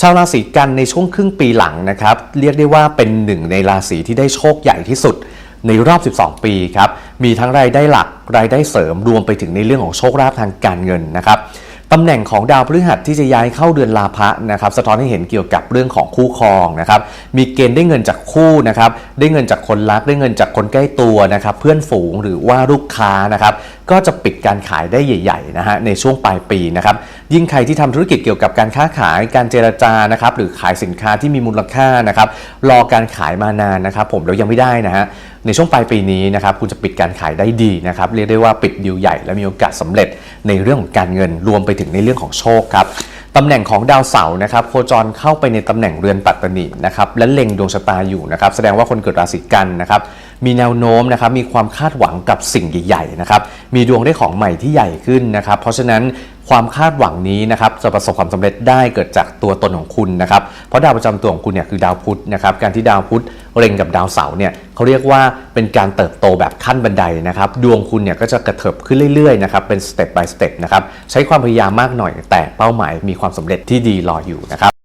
ชาวราศีกันในช่วงครึ่งปีหลังนะครับ เรียกได้ว่าเป็นหนึ่งในราศีที่ได้โชคใหญ่ที่สุดในรอบ 12 ปีครับ มีทั้งรายได้หลักรายได้เสริมรวมไปถึงในเรื่องของโชคลาภทางการเงินนะครับตำแหน่งของดาวพฤหัสที่จะย้ายเข้าเดือนลาภะนะครับสะท้อนให้เห็นเกี่ยวกับเรื่องของคู่ครองนะครับมีเกณฑ์ได้เงินจากคู่นะครับได้เงินจากคนรักได้เงินจากคนใกล้ตัวนะครับเพื่อนฝูงหรือว่าลูกค้านะครับก็จะปิดการขายได้ใหญ่ๆนะฮะในช่วงปลายปีนะครับ ยิ่งใครที่ทำธุรกิจเกี่ยวกับการค้าขายการเจรจานะครับหรือขายสินค้าที่มีมูลค่านะครับรอการขายมานานนะครับ ผมแล้วยังไม่ได้นะฮะในช่วงปลายปีนี้นะครับคุณจะปิดการขายได้ดีนะครับเรียกได้ว่าปิดดีลใหญ่และมีโอกาสสำเร็จในเรื่องของการเงินรวมไปถึงในเรื่องของโชคครับ ตำแหน่งของดาวเสาร์นะครับโคจรเข้าไปในตำแหน่งเรือนปัตตนินะครับและเล็งดวงชะตาอยู่นะครับแสดงว่าคนเกิดราศีกันนะครับมีแนวโน้มนะครับมีความคาดหวังกับสิ่งใหญ่ๆนะครับมีดวงได้ของใหม่ที่ใหญ่ขึ้นนะครับ เพราะฉะนั้นความคาดหวังนี้นะครับจะประสบความสำเร็จได้เกิดจากตัวตนของคุณนะครับเพราะดาวประจำตัวของคุณเนี่ยคือดาวพุธนะครับการที่ดาวพุธ เร็งกับดาวเสาร์เนี่ยเขาเรียกว่าเป็นการเติบโตแบบขั้นบันไดนะครับ ดวงคุณเนี่ยก็จะกระเถิบขึ้นเรื่อยๆนะครับเป็นสเต็ป by สเต็ปนะครับใช้ความพยายามมากหน่อย แต่เป้าหมายมีความสำเร็จที่ดีรออยู่นะครับ